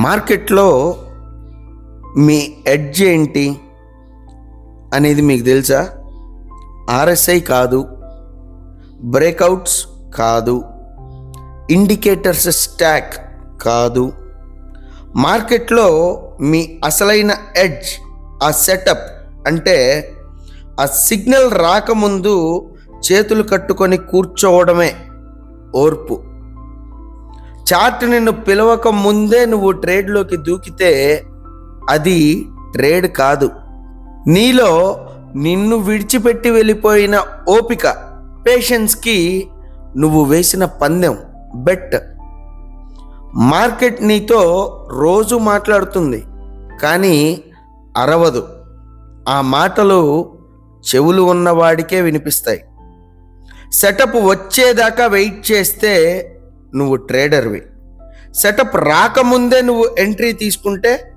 మార్కెట్లో మీ ఎడ్జ్ ఏంటి అనేది మీకు తెలుసా? ఆర్ఎస్ఐ కాదు బ్రేక్అవుట్స్ కాదు ఇండికేటర్స్ స్టాక్ కాదు. మార్కెట్లో మీ అసలైన ఎడ్జ్ ఆ సెటప్ అంటే ఆ సిగ్నల్ రాకముందు చేతులు కట్టుకొని కూర్చోవడమే ఓర్పు. చార్ట్ నిన్ను పిలవక ముందే నువ్వు ట్రేడ్లోకి దూకితే అది ట్రేడ్ కాదు. నీలో నిన్ను విడిచిపెట్టి వెళ్ళిపోయిన ఓపిక పేషెన్స్కి నువ్వు వేసిన పందెం బెట్ మార్కెట్ నీతో రోజు మాట్లాడుతుంది కానీ అరవదు. ఆ మాటలు చెవులు ఉన్నవాడికే వినిపిస్తాయి. సెటప్ వచ్చేదాకా వెయిట్ చేస్తే నువ్వు ట్రేడర్వి. సెటప్ రాకముందే నువ్వు ఎంట్రీ తీసుకుంటే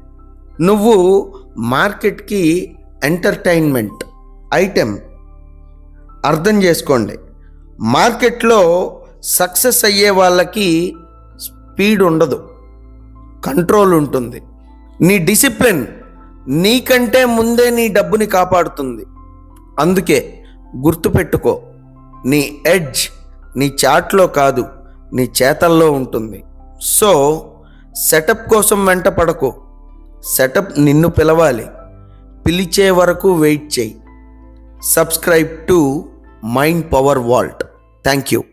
నువ్వు మార్కెట్కి ఎంటర్టైన్మెంట్ ఐటెం అర్థం చేసుకోండి. మార్కెట్లో సక్సెస్ అయ్యే వాళ్ళకి స్పీడ్ ఉండదు కంట్రోల్ ఉంటుంది. నీ డిసిప్లిన్ నీకంటే ముందే నీ డబ్బుని కాపాడుతుంది. అందుకే గుర్తుపెట్టుకో నీ ఎడ్జ్ నీ చాట్లో కాదు. నీ చేతల్లో ఉంటుంది. సో సెటప్ కోసం వెంట పడకు. సెటప్ నిన్ను పిలవాలి. పిలిచే వరకు వెయిట్ చేయి. Subscribe to mind power vault. Thank you